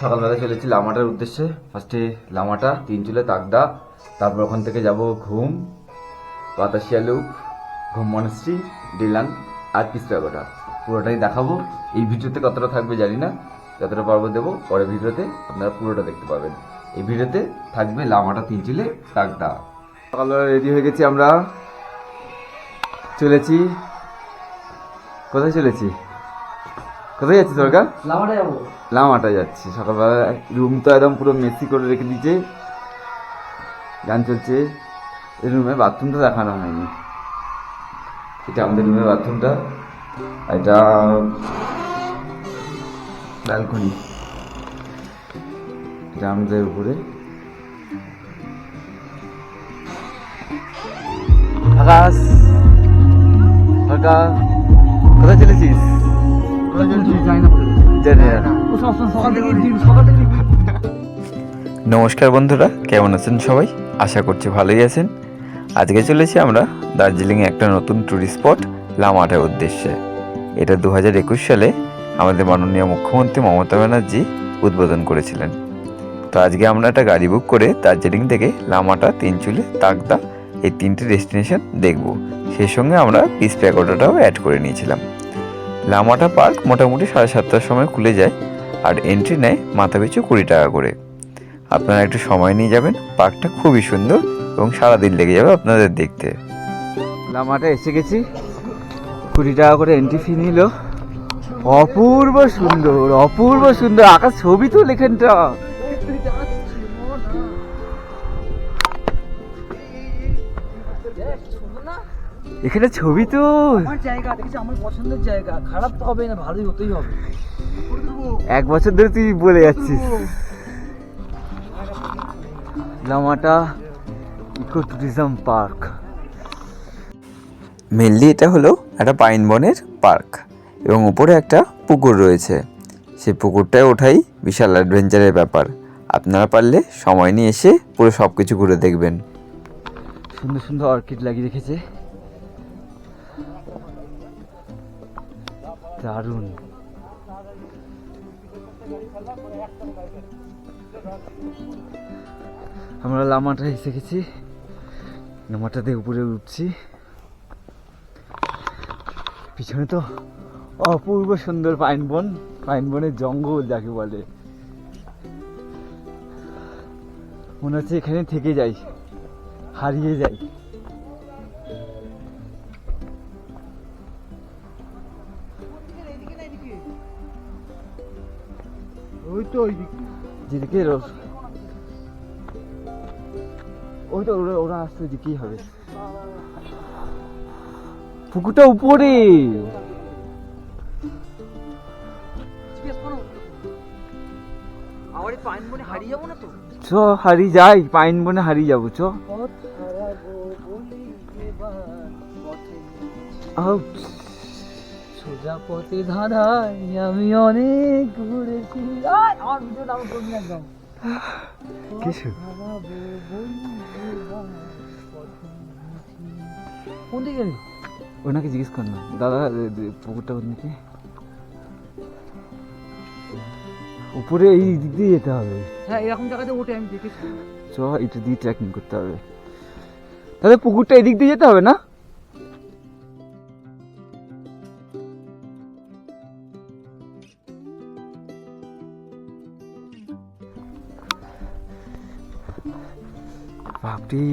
সকালবেলা চলেছি লামাটার উদ্দেশ্যে। ফার্স্টে লামাটা, তিন চুলে তাকদা তারপর ওখান থেকে যাব ঘুম বাতাসিয়া লুপ ঘুম মনস্ট্রি ডিলান আর পিসপাগোটা পুরোটাই দেখাবো। এই ভিডিওতে কতটা থাকবে জানি না, যতটা পারব দেবো। পরের ভিডিওতে আপনারা পুরোটা দেখতে পাবেন। এই ভিডিওতে থাকবে লামাটা, তিন চুলে তাকদা সকালবেলা রেডি হয়ে গেছি আমরা। চলেছি। কোথায় চলেছি? কোথায় যাচ্ছি সরকার? লামাটা যাচ্ছি সকালবেলা রুম তো একদম পুরো মেসি করে রেখে দিয়েছে। গান চলছে। এই রুমে বাথরুমটা দেখানো হয়নি। এটা আমাদের রুমের বাথরুমটা এটা ব্যালকনি এটা আমাদের উপরে। আকাশ সরকার কোথায় চলেছিস? নমস্কার বন্ধুরা, কেমন আছেন সবাই? আশা করছি ভালোই আছেন। আজকে চলেছি আমরা দার্জিলিংয়ে একটা নতুন ট্যুরিস্ট স্পট লামাটার উদ্দেশ্যে। এটা দু হাজার একুশ সালে আমাদের মাননীয় মুখ্যমন্ত্রী মমতা ব্যানার্জি উদ্বোধন করেছিলেন। তো আজকে আমরা একটা গাড়ি বুক করে দার্জিলিং থেকে লামাটা, তিনচুলে তাকদা এই তিনটে ডেস্টিনেশন দেখব। সেই সঙ্গে আমরা পিস প্যাকোটাটাও অ্যাড করে নিয়েছিলাম। লামাটা পার্ক মোটামুটি সাড়ে সাতটার সময় খুলে যায় আর এন্ট্রি নেয় মাথা পিছু কুড়ি টাকা করে। আপনারা একটু সময় নিয়ে যাবেন, পার্কটা খুবই সুন্দর এবং সারাদিন লেগে যাবে আপনাদের দেখতে। লামাটা এসে গেছি। কুড়ি টাকা করে এন্ট্রি ফি নিল। অপূর্ব সুন্দর অপূর্ব সুন্দর। আকাশ ছবি তো এখানটা এখানে ছবি তো। আমার জায়গা দেখেছি আমার পছন্দের জায়গা। খারাপ তো হবে না ভালোই হতেই হবে। এক বছর ধরে তুই বলে যাচ্ছিস। লামাটা ইকো ট্যুরিজম পার্ক। মেনলি এটা হলো একটা পাইন বনের পার্ক এবং উপরে একটা পুকুর রয়েছে। সেই পুকুরটায় ওঠাই বিশাল অ্যাডভেঞ্চারের ব্যাপার। আপনারা পারলে সময় নিয়ে এসে পুরো সব কিছু ঘুরে দেখবেন। সুন্দর সুন্দর অর্কিড লাগিয়ে রেখেছে। দারুণ। আমরা লামাটা এসে গেছি। লামাটাতে উপরে উঠছি। পিছনে তো অপূর্ব সুন্দর পাইন বন। পাইন বনের জঙ্গল যাকে বলে। মনে হচ্ছে এখানে থেকে যাই। হারিয়ে যাই। ওই তো ওই দিক। যেদিকে ওই তো ওরা ওরা আসতে দিকেই হবে। পুকুরটা উপরে। চ হারিয়ে যাই পাইন বনে হারিয়ে যাব চ। আউট। সোজা পথে ধাঁধাই আমি অনেক ঘুরেছি আমার ভিডিও ডাউন করবি একদম। কিছু। কোন দিকে গেলি? ওনাকে জিজ্ঞেস কর না। দাদা পুকুরটা কোন দিকে উপরে এই দিক দিয়ে যেতে হবে। হ্যাঁ এরকম জায়গাতে ওঠে আমি দেখেছি। চ এটা দিয়ে ট্রেকিং করতে হবে। তাহলে পুকুরটা এদিক দিয়ে যেতে হবে না? বাপরে।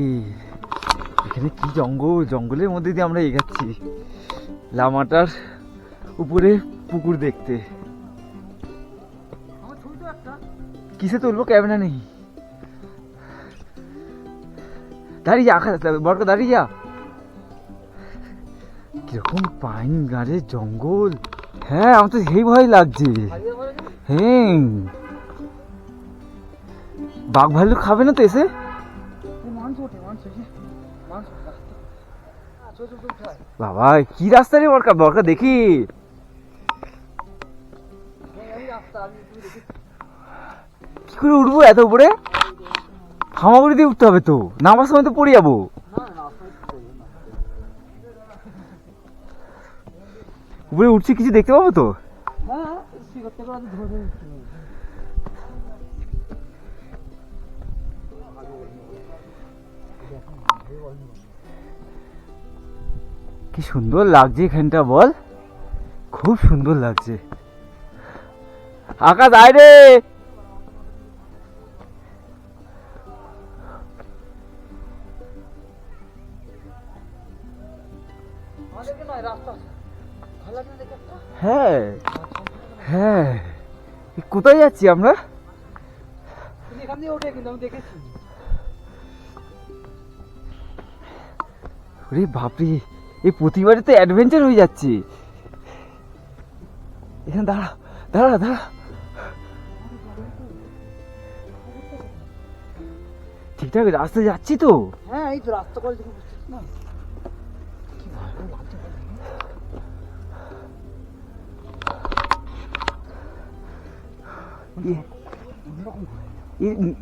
এখানে কি জঙ্গল? জঙ্গলের মধ্যে দিয়ে আমরা এগাচ্ছি। লামাটার উপরে পুকুর দেখতে। কিসে তুলবো ক্যামেরা নেই? দাঁড়িয়ে যা আকাশ বড়কা দাঁড়িয়ে যা কীরকম পাইন গাড়ে জঙ্গল। হ্যাঁ আমার তো সেই ভয় লাগছে। হ্যাঁ। বাঘ ভাল্লুক খাবে না তো এসে? বাবা, কি রাস্তা রে বড়কা বরকা, দেখি। কি করে উঠবো এত উপরে? হামাগুড়ি দিয়ে উঠতে হবে তো। নামার সময় তো পড়ে যাব। উপরে উঠছি, কিছু দেখতে পাবো তো? কি সুন্দর লাগছে এখানটা বল। খুব সুন্দর লাগছে। আকাশ, আয় রে। হ্যাঁ হ্যাঁ। কোথায় যাচ্ছি আমরা? ওরে এই প্রতিবারে তো অ্যাডভেঞ্চার হয়ে যাচ্ছে। এখানে দাঁড়া দাঁড়া দাঁড়া। ঠিকঠাক রাস্তা যাচ্ছি তো। হ্যাঁ এই তো রাস্তা করে না।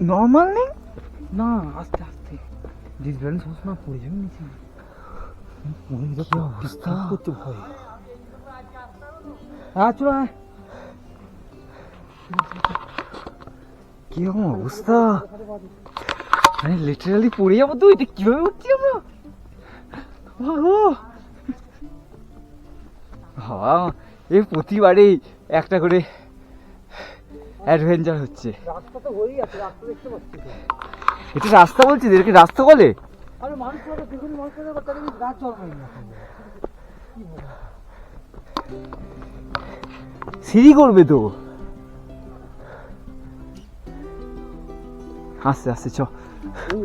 নর্মাল নেই? না আস্তে আস্তে। ডিসব্যালেন্স সবসময় পড়ে যাবে নিচে মনে হলো কি অবস্থা করতে ভয় হ্যাঁ চলো আয়। কি রকম অবস্থা মানে লিটারালি পড়ে যাব তো এটা কীভাবে উঠছি আমরা বাবা এই প্রতিবারেই একটা করে অ্যাডভেঞ্চার হচ্ছে রাস্তা তো হয়েই আছে রাস্তা দেখতে পাচ্ছি এটা রাস্তা এদেরকে রাস্তা বলে আরে মানুষ তো দেখুন মানুষ তো তাহলে গাছ জন্মায় না। কি সিঁড়ি করবে তো। আস্তে আস্তে চ।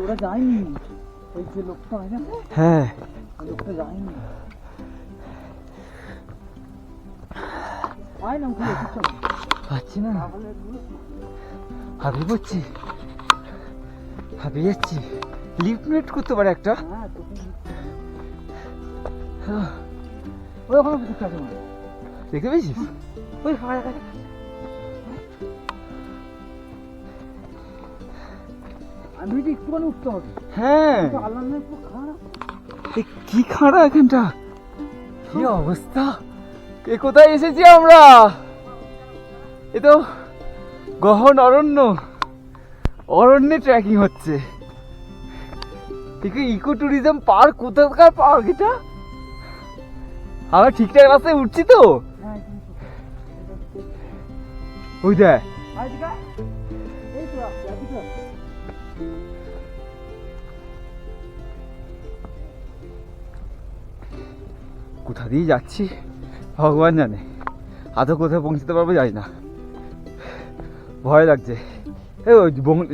ওরা যায়নি। ওই যে লোকটা হয় না হ্যাঁ। লোকটা যায়নি। আয় না উঠে পাচ্ছি না। হাবিয়ে পড়ছি। হাবিয়ে যাচ্ছি। লিফট করতে পারে একটা। হ্যাঁ ওই ওখানে পারছি দেখতে পেয়েছিস? ওই আমি তো একটুখানি উঠতে হবে। হ্যাঁ। কি খাড়া এখানটা? কি অবস্থা? এ কোথায় এসেছি আমরা? এ তো গহন অরণ্য। অরণ্যে ট্রেকিং হচ্ছে। একে ইকো ট্যুরিজম পার্ক কোথাকার পার্ক এটা? আমরা ঠিকঠাক রাস্তায় উঠছি তো। ওই। কোথা দিয়ে যাচ্ছি? ভগবান জানে। আদৌ কোথায় পৌঁছতে পারব জানি না। ভয় লাগছে।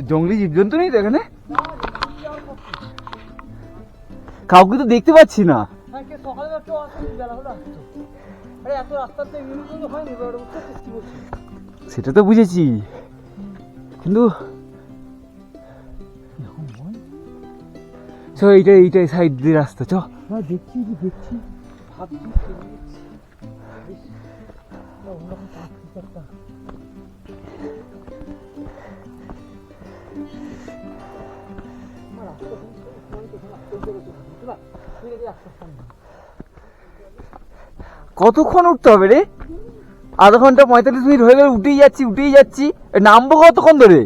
জঙ্গলি জীবজন্তু নেই তো এখানে? কাউকে তো দেখতে পাচ্ছি না হ্যাঁ সেটা তো বুঝেছি কিন্তু চ এইটা এইটাই সাইড দিয়ে রাস্তা চ হ্যাঁ দেখছি দেখছি ভাবছি কতক্ষণ উঠতে হবে রে? আধা ঘণ্টা পঁয়তাল্লিশ মিনিট হয়ে গেলে, উঠেই যাচ্ছি উঠেই যাচ্ছি। নামবো কতক্ষণ ধরে?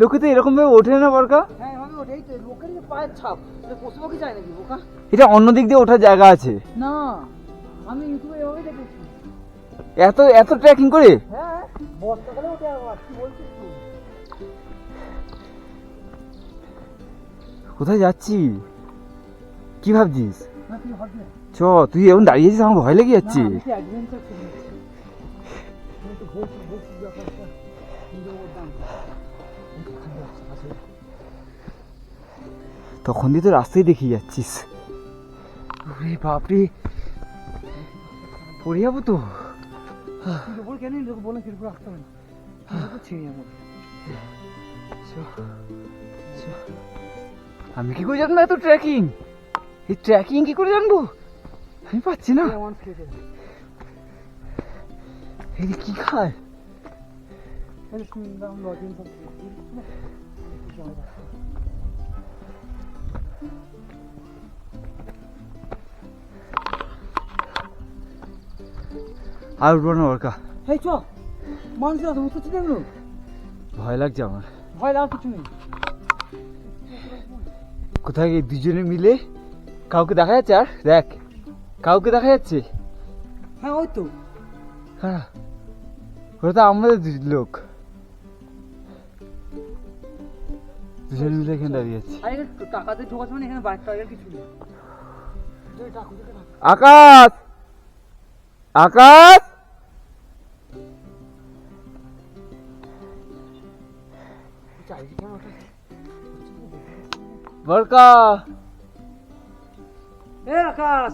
লোকে তো এরকম ভাবে ওঠে না, বরকা। হ্যাঁ এভাবে ওঠেই তো লোকের যে পায়ের ছাপ এটা পশু পাখি যায় নাকি বোকা? এটা অন্য দিক দিয়ে ওঠার জায়গা আছে। না আমি ইউটিউবে এভাবেই দেখেছি। এত এত ট্রেকিং করে? হ্যাঁ বর্ষাকালে ওঠে আবার কি বলছিস তুই? কোথায় যাচ্ছি? কি ভাবছিস। চ তুই এমন দাঁড়িয়েছিস আমার ভয় লেগে যাচ্ছে। তখন দিয়ে তো রাস্তায় দেখে যাচ্ছিস। ওরে বাপরে। পড়ে যাব তো। কেন লোক বলে কীরকম রাখতে হবে না। যাব। আমি কি করে জানব এত ট্রেকিং এই ট্রেকিং কি করে জানব? আমি পাচ্ছি না। এই কি খায়? লজিং ওরকা। এই চ মানুষ আছে পারছিস এগুলো ভয় লাগছে আমার। ভয় কিছু নেই। কোথায় গিয়ে দুজনে মিলে কাউকে দেখা যাচ্ছে আর? দেখ কাউকে দেখা যাচ্ছে? হ্যাঁ ওই তো। হ্যাঁ ওরা তো আমাদের লোক। দুজন মিলে এখানে দাঁড়িয়ে আছে। আরে টাকাতে ঢোকাচ্ছে মানে এখানে বাইক টাকার কিছু নেই। আকাশ! আকাশ! বরকা এ আকাশ।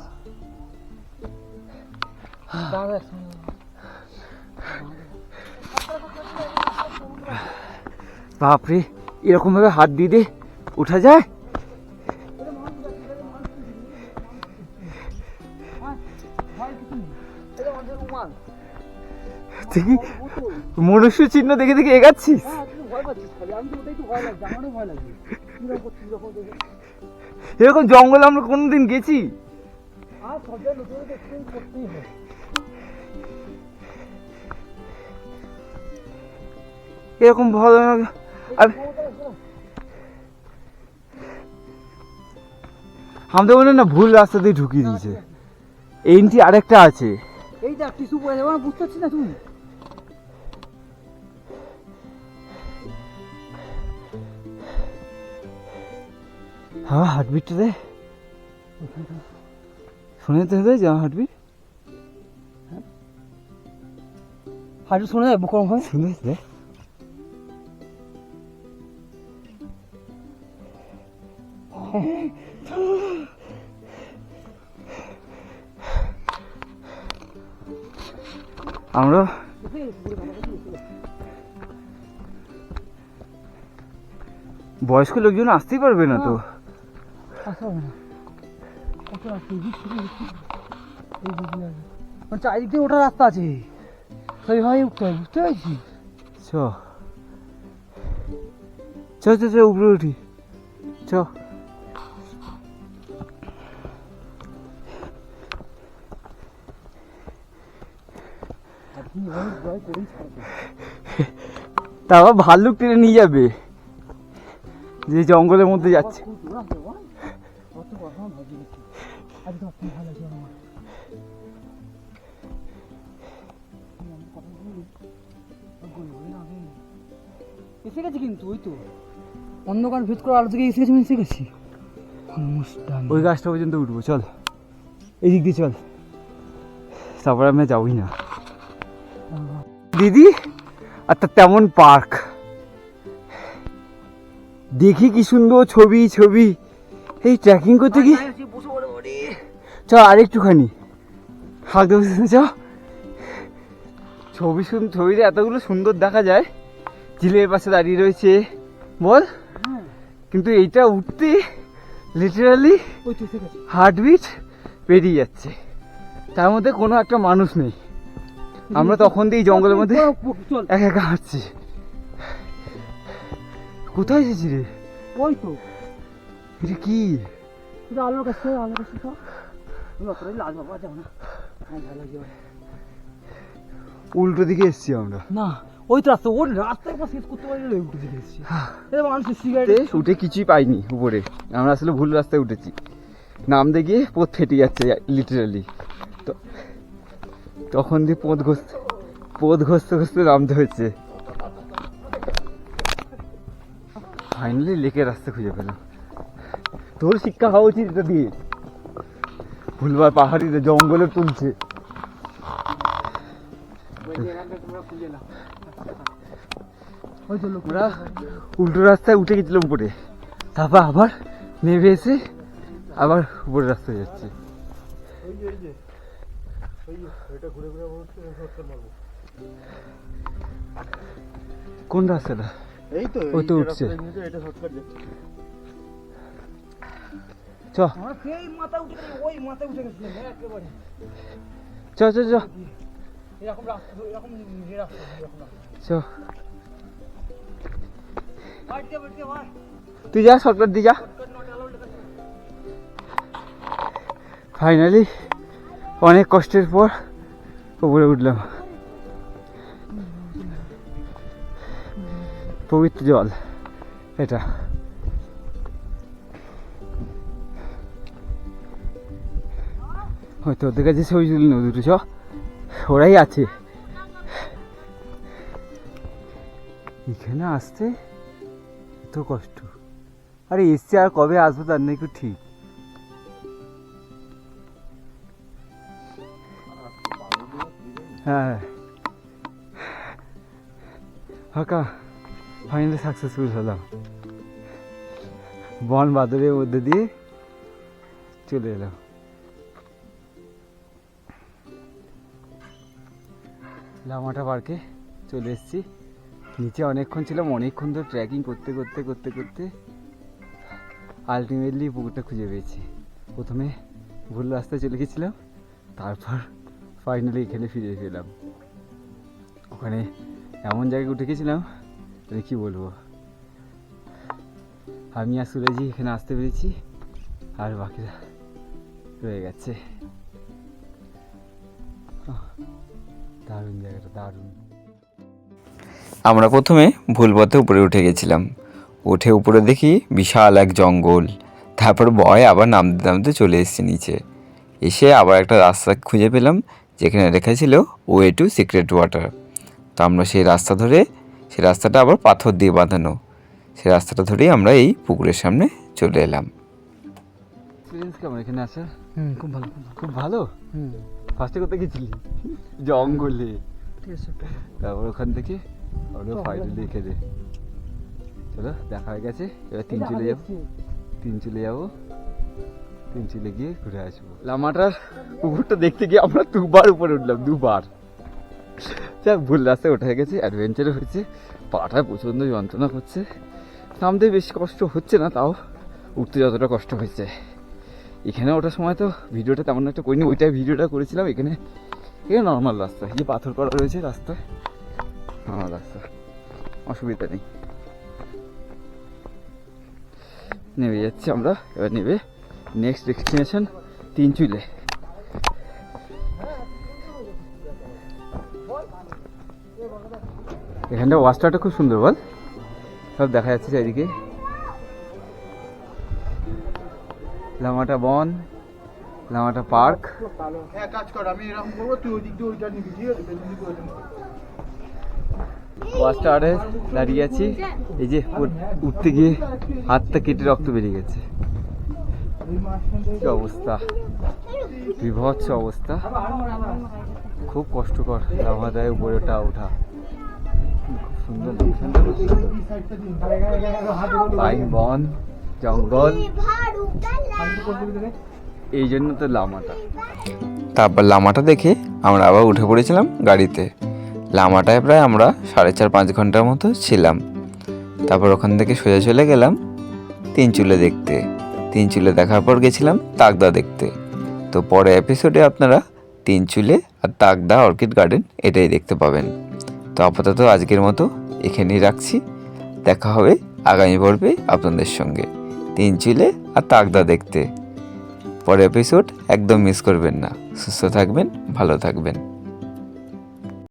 বাপরে এরকম ভাবে হাত দিয়ে দিয়ে উঠা যায়? দেখি মনুষ্য চিহ্ন দেখে দেখে এগাচ্ছিস? হ্যাঁ ভয় পাচ্ছিস আমি তো ওটাই তো ভয় লাগছে আমারও ভয় লাগছে। এরকম জঙ্গলে আমরা কোনোদিন গেছি? এরকম ভয়ানক আর আমাদের মনে না ভুল রাস্তা দিয়ে ঢুকিয়ে দিয়েছে। এইটি আরেকটা আছে। এই দেখ টিস্যু বুঝতে পারছি না তুই হ্যাঁ হার্টবিটটা দে শুনে তো হয়েছে আমার হার্টবিট হাঁটু শোনা যায় বুকরম হয় শুনে দে আমরা বয়স্ক লোকজন আসতেই পারবে না তো। চারিদিক দিয়ে ওঠার রাস্তা আছে সেইভাবে উঠতে হবে বুঝতে পারছিস চ চ চ চ উপরে উঠি চ আপনি অনেক ভয় করেই ছাড়বে তা আবার ভাল্লুক টেনে নিয়ে যাবে, যে জঙ্গলের মধ্যে যাচ্ছে। আপনি ভালো আমার এসে গেছি কিন্তু ওই তো অন্ধকার ভেদ করে আলো থেকে এসে গেছি এসে গেছি। ওই গাছটা পর্যন্ত উঠবো চল। এই দিক দিয়ে চল। তারপরে আমি যাবই না। দিদি আর তার তেমন পার্ক। দেখি কি সুন্দর ছবি ছবি। এই ট্রেকিং করতে কি? চ আরেকটুখানি হাত ধরে চ। ছবি শুন ছবিতে এতগুলো সুন্দর দেখা যায়। ঝিলের পাশে দাঁড়িয়ে রয়েছে। বল। কিন্তু এইটা উঠতে লিটারালি হার্টবিট পেরিয়ে যাচ্ছে। তার মধ্যে কোনো একটা মানুষ নেই। আমরা তখন দিয়ে জঙ্গলের মধ্যে একা একা হাঁটছি। কোথায় এসেছি রে? ওই তো। এটা কি আলোর কাছে আলোর কাছে সব লাল বাবা যাও না। উল্টো দিকে এসেছি আমরা না ওই তো রাস্তা ওর রাস্তার উপর শেষ করতে পারলে উঠে দিকে এসেছি মানুষের সিগারেট উঠে কিছুই পাইনি উপরে আমরা আসলে ভুল রাস্তায় উঠেছি নামতে গিয়ে পথ ফেটে যাচ্ছে লিটারালি তো তখন দিয়ে পথ ঘষতে পথ ঘষতে ঘষতে নামতে হয়েছে ফাইনালি লেকের রাস্তা খুঁজে পেলাম তোর শিক্ষা হওয়া উচিত এটা দিয়ে। ভুলবার পাহাড়িতে জঙ্গলে তুলছে। আমরা উল্টো রাস্তায় উঠে গেছিলাম উপরে। তারপর আবার নেমে এসে আবার উপরে রাস্তায় যাচ্ছে। কোন রাস্তাটা? এই তো ওই তো উঠছে। চ। চ চ চ। তুই যা শর্টকাট দিয়ে যা। ফাইনালি অনেক কষ্টের পর উপরে উঠলাম। পবিত্র জল এটা। হয়তো ওদের কাছে ছবি তুলি না দুটো চ ওরাই আছে। এখানে আসতে এত কষ্ট। আরে এসছে আর কবে আসব তার নাকি ঠিক। হ্যাঁ। ফাঁকা ফাইনালি সাকসেসফুল হলাম। বন বাদরের মধ্যে দিয়ে চলে এলাম। লামাটা পার্কে চলে এসেছি। নিচে অনেকক্ষণ ছিলাম অনেকক্ষণ ধরে ট্রেকিং করতে করতে করতে করতে আলটিমেটলি পুকুরটা খুঁজে পেয়েছি। প্রথমে ভুল রাস্তায় চলে গেছিলাম, তারপর ফাইনালি এখানে ফিরে পেলাম। ওখানে এমন জায়গায় উঠে গেছিলাম মানে কী বলব? আমি আর সুরজি এখানে আসতে পেরেছি, আর বাকিরা রয়ে গেছে। দারুণ জায়গাটা দারুণ। আমরা প্রথমে ভুল পথে উপরে উঠে গেছিলাম। উঠে উপরে দেখি বিশাল এক জঙ্গল। তারপর ভয় আবার নামতে নামতে চলে এসেছি নিচে। এসে আবার একটা রাস্তা খুঁজে পেলাম যেখানে লেখা ছিল ওয়ে টু সিক্রেট ওয়াটার তো আমরা সেই রাস্তা ধরে সেই রাস্তাটা আবার পাথর দিয়ে বাঁধানো। সেই রাস্তাটা ধরেই আমরা এই পুকুরের সামনে চলে এলাম। এক্সপিরিয়েন্স কেমন? এখানে আসার? খুব ভালো খুব ভালো। খুব ভালো? হুম। ফার্স্টে কোথায় গেছিলি? জঙ্গলে। ঠিক আছে। তারপর ওখান থেকে আমরা ফাইনালি এখানে চলো দেখা হয়ে গেছে। এবার তিন চলে যাব। তিন চলে যাব। তিন চলে গিয়ে ঘুরে আসব। লামাটার পুকুরটা দেখতে গিয়ে আমরা দুবার উপরে উঠলাম দুবার। যাক ভুল রাস্তায় ওঠা গেছে অ্যাডভেঞ্চারও হয়েছে। পাটা প্রচণ্ড যন্ত্রণা করছে। নামতে বেশি কষ্ট হচ্ছে না তাও উঠতে যতটা কষ্ট হয়েছে। এখানে ওঠার সময় তো ভিডিওটা তেমন একটা করিনি, ওইটাই ভিডিওটা করেছিলাম, এখানে এখানে নর্মাল রাস্তা যে পাথর করা রয়েছে রাস্তায় নর্মাল রাস্তা, অসুবিধা নেই। নেমে যাচ্ছি আমরা, এবার নেবে নেক্সট ডেস্টিনেশন তিন চুলে এখানটা ওয়াস্টারটা খুব সুন্দর বল, সব দেখা যাচ্ছে চারিদিকে। লামাটা বন লামাটা পার্ক। এক কাজ কর আমি এরকম করব তুই ওই দিক দিয়ে ওইটা নিবি ঠিক আছে। ওয়াস্টারে দাঁড়িয়ে আছি। এই যে উঠতে গিয়ে হাতটা কেটে রক্ত বেরিয়ে গেছে। কি অবস্থা? বিভৎস অবস্থা। খুব কষ্টকর লাভাদায় উপরে ওঠা ওঠা। খুব সুন্দর লোকেশনটা সুন্দর। পাইন বন। জঙ্গল। এই জন্য তো লামাটা। তারপর লামাটা দেখে আমরা আবার উঠে পড়েছিলাম গাড়িতে। লামাটায় প্রায় আমরা সাড়ে চার পাঁচ ঘণ্টার মতো ছিলাম। তারপর ওখান থেকে সোজা চলে গেলাম তিন চুলে দেখতে। তিন চুলে দেখার পর গেছিলাম তাকদা দেখতে। তো পরে এপিসোডে আপনারা তিন চুলে আর তাকদা অর্কিড গার্ডেন এটাই দেখতে পাবেন। তো আপাতত আজকের মতো এখানেই রাখছি। দেখা হবে আগামী পর্বে আপনাদের সঙ্গে। তিন চুলে আর তাকদা দেখতে। পরের এপিসোড একদম মিস করবেন না। সুস্থ থাকবেন, ভালো থাকবেন।